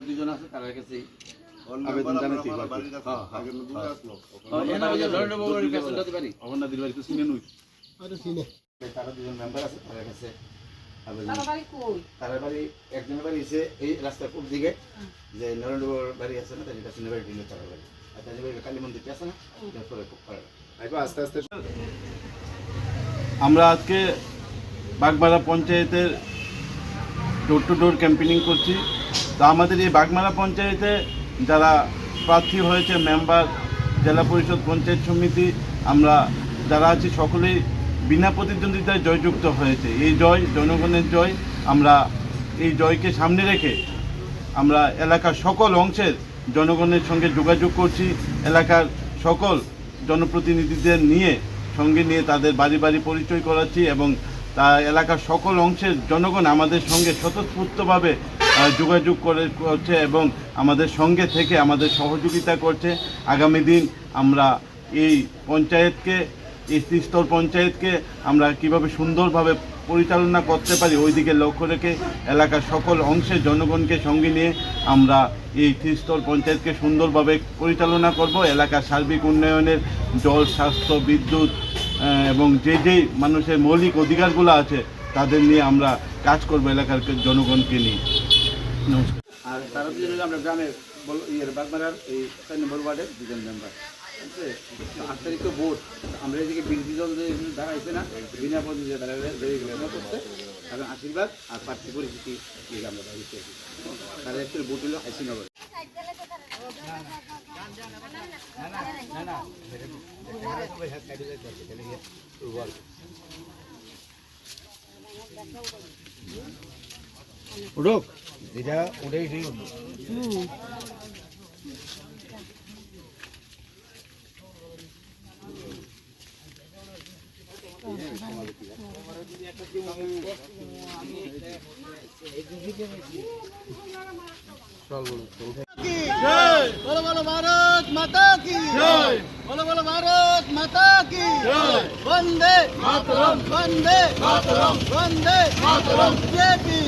দুজন আছে তার কাছে আবেদন জানাতে হ্যাঁ, পারি? অমরনাথের বাড়িতে নই। তারা দুজন মেম্বার আছে তার কাছে তারা বাড়ি কই? তার বাড়ি একজনের বাড়ি এসে এই রাস্তার পূর্ব দিকে। যে নরেন্দ্র বাড়ি আছে না কাছে বাড়ি দিলে তার বাড়ি। আর তাদের বাড়ি কালী মন্দিরটা আছে না তারপরে আস্তে আস্তে। আমরা আজকে বাগমারা পঞ্চায়েতের ডোর টু ডোর ক্যাম্পেনিং করছি। তো আমাদের এই বাগমারা পঞ্চায়েতে যারা প্রার্থী হয়েছে মেম্বার জেলা পরিষদ, পঞ্চায়েত সমিতি, আমরা যারা আছি সকলেই বিনা প্রতিদ্বন্দ্বিতায় জয়যুক্ত হয়েছে। এই জয়, জনগণের জয়, আমরা এই জয়কে সামনে রেখে আমরা এলাকার সকল অংশের জনগণের সঙ্গে যোগাযোগ করছি। এলাকার সকল জনপ্রতিনিধিদের নিয়ে, সঙ্গে নিয়ে তাদের বাড়ি বাড়ি পরিচয় করাচ্ছি এবং তা এলাকার সকল অংশের জনগণ আমাদের সঙ্গে স্বতঃস্ফূর্তভাবে যোগাযোগ করে, করছে এবং আমাদের সঙ্গে থেকে আমাদের সহযোগিতা করছে। আগামী দিন আমরা এই পঞ্চায়েতকে, এই ত্রিস্তর পঞ্চায়েতকে আমরা কীভাবে সুন্দরভাবে পরিচালনা করতে পারি ওই দিকে লক্ষ্য রেখে এলাকার সকল অংশের জনগণকে সঙ্গে নিয়ে আমরা এই ত্রিস্তর পঞ্চায়েতকে সুন্দরভাবে পরিচালনা করব। এলাকার সার্বিক উন্নয়নের জল, স্বাস্থ্য, বিদ্যুৎ এবং যে যেই মানুষের মৌলিক অধিকারগুলো আছে, তাদের নিয়ে আমরা কাজ করব এলাকার জনগণকে নিয়ে। আর তারা দুজন আমরা গ্রামের ইয়ের বাগমারার এই ছয় নম্বর ওয়ার্ডের দুজন মেম্বার আছে আট তারিখ ভোট। আমরা এদিকে বিরোধী দল দাঁড়াইছে না, বিনা পদ্ধতিতে না করতে এবং আশীর্বাদ আর প্রার্থী পরিস্থিতি আমরা দাঁড়িয়েছি তারা একটু ভোট হলো আইসিনগর। উঠুক। এটা ঠিক হলো। বলো। বলো ভারত মাতা কি? বলো বলো ভারত মাতা কি? বন্দে বন্দে বন্দে জেপি